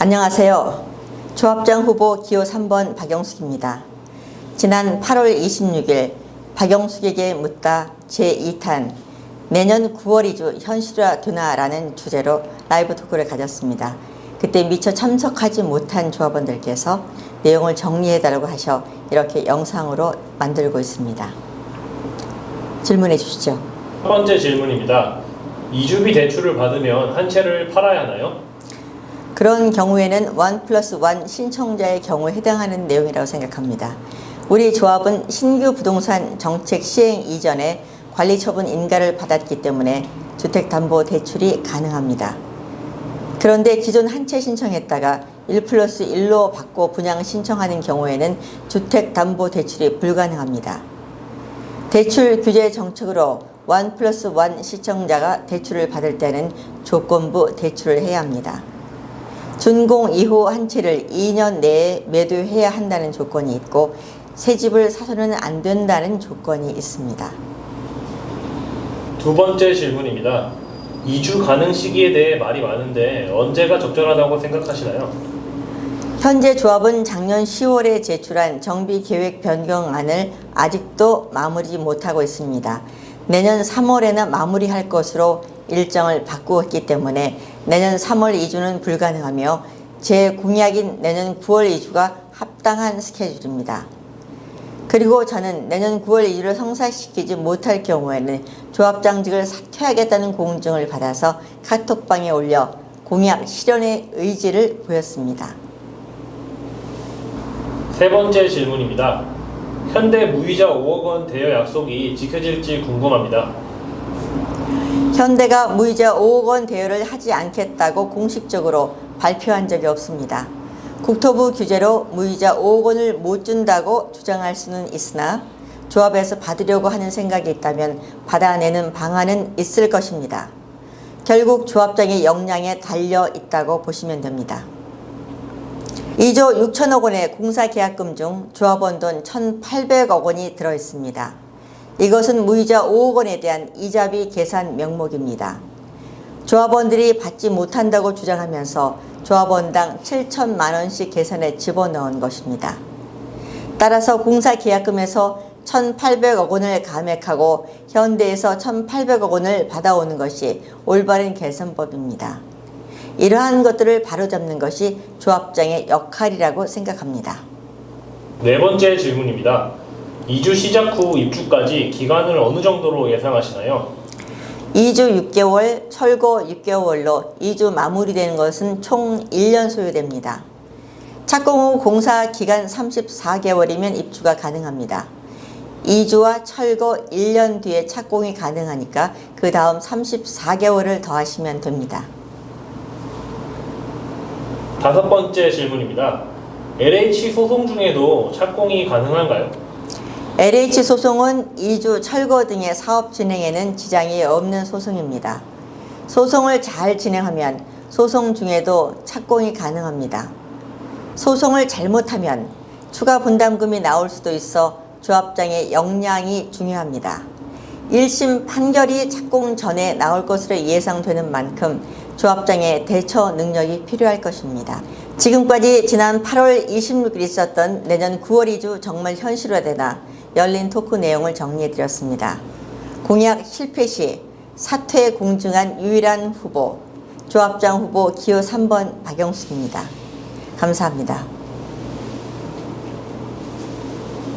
안녕하세요. 조합장 후보 기호 3번 박영숙입니다. 지난 8월 26일 박영숙에게 묻다 제2탄 내년 9월 이주 현실화 되나라는 주제로 라이브 토크를 가졌습니다. 그때 미처 참석하지 못한 조합원들께서 내용을 정리해달라고 하셔 이렇게 영상으로 만들고 있습니다. 질문해 주시죠. 첫 번째 질문입니다. 이주비 대출을 받으면 한 채를 팔아야 하나요? 그런 경우에는 원 플러스 원 신청자의 경우에 해당하는 내용이라고 생각합니다. 우리 조합은 신규 부동산 정책 시행 이전에 관리처분 인가를 받았기 때문에 주택담보대출이 가능합니다. 그런데 기존 한 채 신청했다가 1 플러스 1로 받고 분양 신청하는 경우에는 주택담보대출이 불가능합니다. 대출 규제 정책으로 원 플러스 원 시청자가 대출을 받을 때는 조건부 대출을 해야 합니다. 준공 이후 한 채를 2년 내에 매도해야 한다는 조건이 있고 새 집을 사서는 안 된다는 조건이 있습니다. 두 번째 질문입니다. 이주 가능 시기에 대해 말이 많은데 언제가 적절하다고 생각하시나요? 현재 조합은 작년 10월에 제출한 정비 계획 변경안을 아직도 마무리 못하고 있습니다. 내년 3월에는 마무리할 것으로 일정을 바꾸었기 때문에 내년 3월 이주는 불가능하며 제 공약인 내년 9월 이주가 합당한 스케줄입니다. 그리고 저는 내년 9월 이주를 성사시키지 못할 경우에는 조합장직을 사퇴하겠다는 공증을 받아서 카톡방에 올려 공약 실현의 의지를 보였습니다. 세 번째 질문입니다. 현대 무이자 5억 원 대여 약속이 지켜질지 궁금합니다. 현대가 무이자 5억 원 대여를 하지 않겠다고 공식적으로 발표한 적이 없습니다. 국토부 규제로 무이자 5억 원을 못 준다고 주장할 수는 있으나 조합에서 받으려고 하는 생각이 있다면 받아내는 방안은 있을 것입니다. 결국 조합장의 역량에 달려 있다고 보시면 됩니다. 2조 6천억 원의 공사 계약금 중 조합원 돈 1,800억 원이 들어 있습니다. 이것은 무이자 5억 원에 대한 이자비 계산 명목입니다. 조합원들이 받지 못한다고 주장하면서 조합원당 7천만 원씩 계산에 집어넣은 것입니다. 따라서 공사 계약금에서 1,800억 원을 감액하고 현대에서 1,800억 원을 받아오는 것이 올바른 계산법입니다. 이러한 것들을 바로잡는 것이 조합장의 역할이라고 생각합니다. 네 번째 질문입니다. 이주 시작 후 입주까지 기간을 어느 정도로 예상하시나요? 2주 6개월, 철거 6개월로 2주 마무리되는 것은 총 1년 소요됩니다. 착공 후 공사 기간 34개월이면 입주가 가능합니다. 2주와 철거 1년 뒤에 착공이 가능하니까 그 다음 34개월을 더하시면 됩니다. 다섯 번째 질문입니다. LH 소송 중에도 착공이 가능한가요? LH 소송은 2주 철거 등의 사업 진행에는 지장이 없는 소송입니다. 소송을 잘 진행하면 소송 중에도 착공이 가능합니다. 소송을 잘못하면 추가 분담금이 나올 수도 있어 조합장의 역량이 중요합니다. 1심 판결이 착공 전에 나올 것으로 예상되는 만큼 조합장의 대처 능력이 필요할 것입니다. 지금까지 지난 8월 26일 있었던 내년 9월 이주 정말 현실화되나 열린 토크 내용을 정리해 드렸습니다. 공약 실패 시 사퇴 공증한 유일한 후보 조합장 후보 기호 3번 박영숙입니다. 감사합니다.